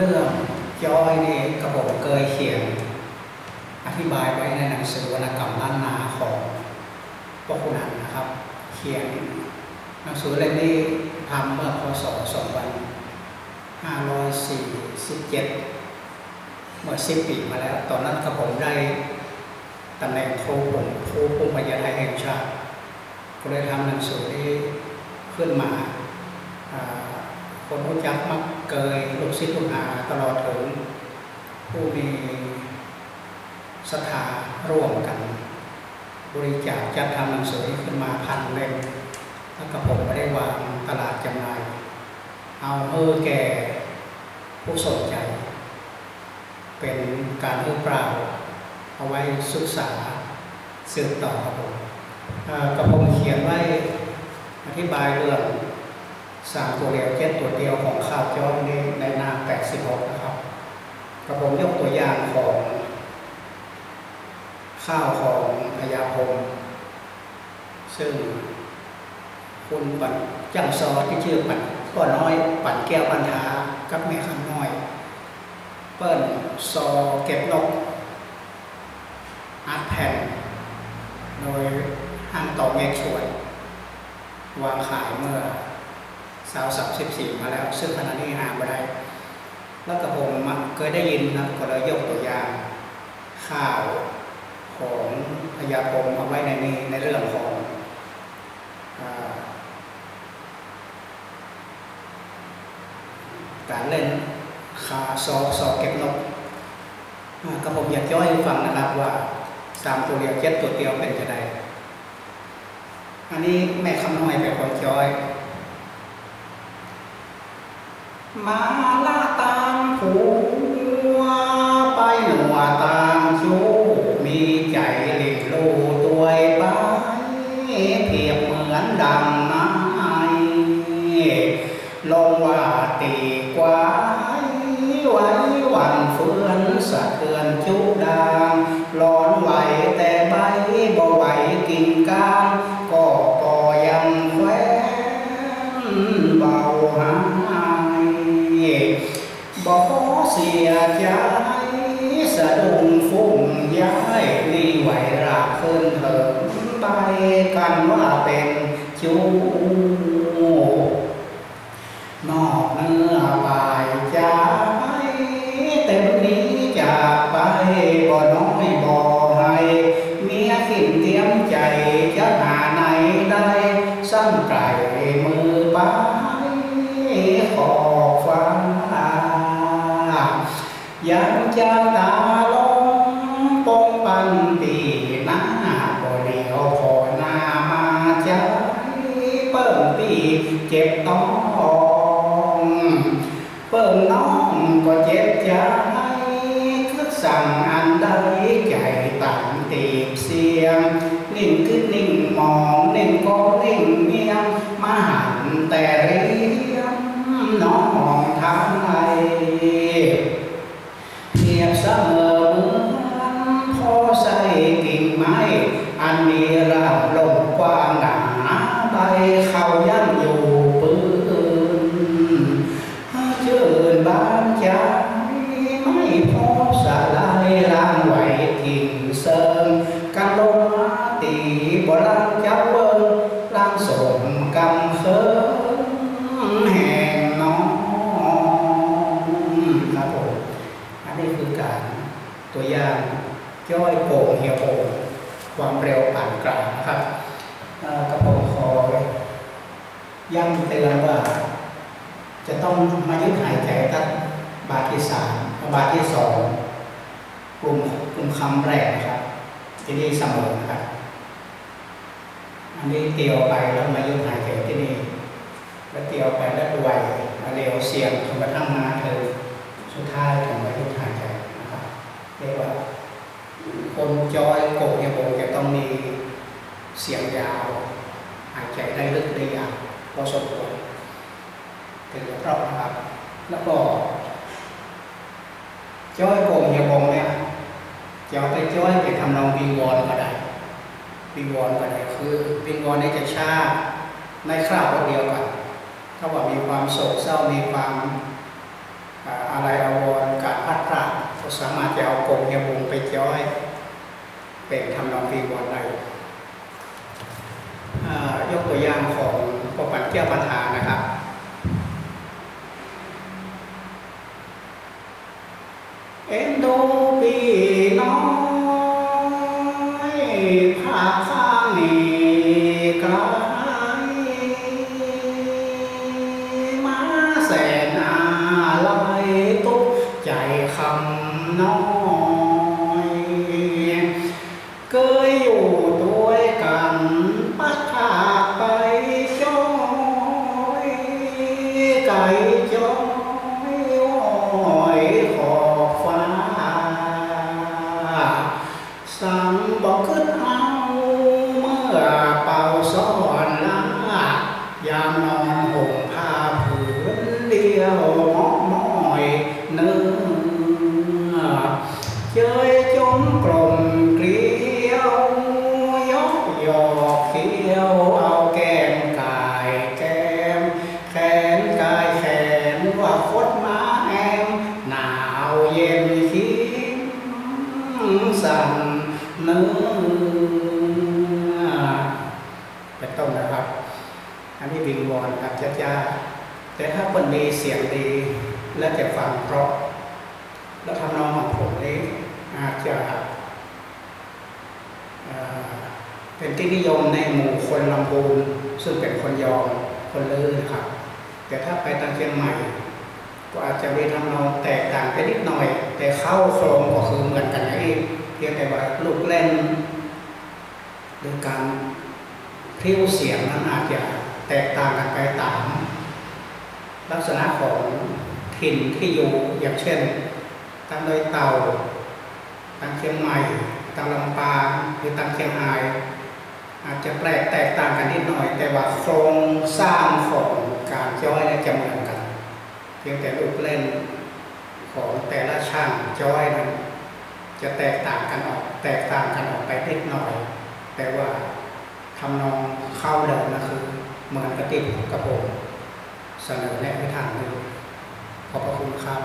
เรื่องย้อยนี่กระผมเคยเขียน อธิบายไว้ในหนังสือวรรณกรรมล้านนาของพวกคุณนันนะครับ เขียนหนังสือเล่มนี้ทำเมื่อพศ2547เมื่อสิบปีมาแล้ว ตอนนั้นกระผมได้ตำแหน่งครูผมครูภูมิปัญญาไทยแห่งชาติก็เลยทำหนังสือนี้ขึ้นมา คนรู้จักมักเกยลูกศิษย์ลูกหาตลอดถึงผู้มีศรัทธาร่วมกัน บริจาคจัดทำหนังสือขึ้นมาพันเล่มแล้วก็ผมไม่ได้วางตลาดจำหน่ายเอาเพื่อแก่ผู้สนใจ เป็นการเพื่อเปล่า เอาไว้ศึกษาสืบต่อครับผมกระผมเขียนไว้อธิบายเรื่อง สามตัวเดียวเจ็ดตัวเดียวของข้าวจ้อยในในหน้า86นะครับกระผมยกตัวอย่างของข้าวของพญาพรหมซึ่งคุณปันจังซอที่ชื่อปันก็น้อยปันแก้วปัญหากับแม่ข้างน้อย เปิ้นซอเก็บนกอาร์ตแผ่น โดยห้างต่อเมฆชวนวางขายเมื่อ สาวสับสิบสี่มาแล้ว ซึ่งขณะนี้หาไม่ได้ แล้วกระผมเคยได้ยินนะก็เลยยกตัวอย่างข้าวของพญาพรมเอาไว้ในนี้ในเรื่องของอการเล่นคาซอซอเก็บนกกระผมอยากย่อยให้ฟังนะครับว่าสามตัวเดียวเจ็ดตัวเดียวเป็นจะไดอันนี้แม่คำน้อยเป็นคนย้อนดังไม้ลงว่าตีกวาย ไว้วันเฟือนสะเทือนจุดางร้อนไหวแต่ใบบ่ไหวกินกาง ย้ายสะดุ้งฟุ้งย้ายลีไหวรากขึ้นเถิมไปกันว่าเป็นจูนอกเนื้อบายใจเงปันปีหน้ ครับผมอันนี้คือการตัวอย่างย่อยโป่งเหี่ยวโป่งความเร็วปานกลางนะครับกระผมคอยย้ำเตือนว่า จะต้องมายึดหายใจตั้งบาทที่สามบาทที่สองกลุ่มกลุ่มคำแรกนะครับที่นี่เสมอครับอันนี้เตียวไปแล้วมายึดหายใจที่นี่แล้วเตียวไปแล้วด้วยเร็วเสียงจนกระทั่งมาเธอ สุดท้ายถึงอายุทางใจนะครับเรียกว่า คนจอยโกกเนี่ยโกจะต้องมีเสียงยาวหายใจได้ลึกได้ยาวพอสมควรถึงจะเพราะนะครับ แล้วก็จ้อยโกงเนี่ยโกงเนี่ยจะเอาไปจ้อยไปทำนองวิงวอนก็ได้วิงวอนก็ได้คือวิงวอนนี่จะชาในคราวเดียวกันถ้าว่ามีความโศกเศร้ามีความ อะไรอาวรการพัดพลาดก็สามารถจะเอากงเนี่ยวงไปย้อย เป็นทำนองวีวอนได้ยกตัวอย่างของประปัญเกี่ยวปัญหานะครับ เขียวเอาแก้มกายแก้มแขนกายแขนว่าคดมาแอมหนาวเย็นคิมสั่นเนื้อเป็นต้นนะครับ อันนี้วิงวอนครับจ้าจ้าแต่ถ้าคนมีเสียงดีและจะฟังเพราะ แล้วทำนองของผมนี้อาจจะเอ่อ เป็นที่นิยมในหมู่คนลำพูนซึ่งเป็นคนยอมคนเลือนะครับ แต่ถ้าไปทางเชียงใหม่ ก็อาจจะมีทำนองแตกต่างไปนิดหน่อย แต่เข้าโครงก็คือเหมือนกันนี่เพียงแต่ว่าลูกเล่นหรือการพริ้วเสียงนั้นอาจจะแตกต่างกันไปตาม ลักษณะของถิ่นที่อยู่อย่างเช่นทางดอยเต่าทางเชียงใหม่ทางลำปางหรือทางเชียงราย อาจจะแปลกแตกต่างกันนิดหน่อย แต่ว่าโครงสร้างของการจ้อยจะเหมือนกัน เพียงแต่ลูกเล่นของแต่ละช่างจ้อยนั้นจะแตกต่างกันออก แตกต่างกันออกไปนิดหน่อย แต่ว่าทำนองเข้าเดิมนะคือเหมือนกระติบกระโปรงเสนอแนะให้ทางหนึ่งขอบพระคุณครับ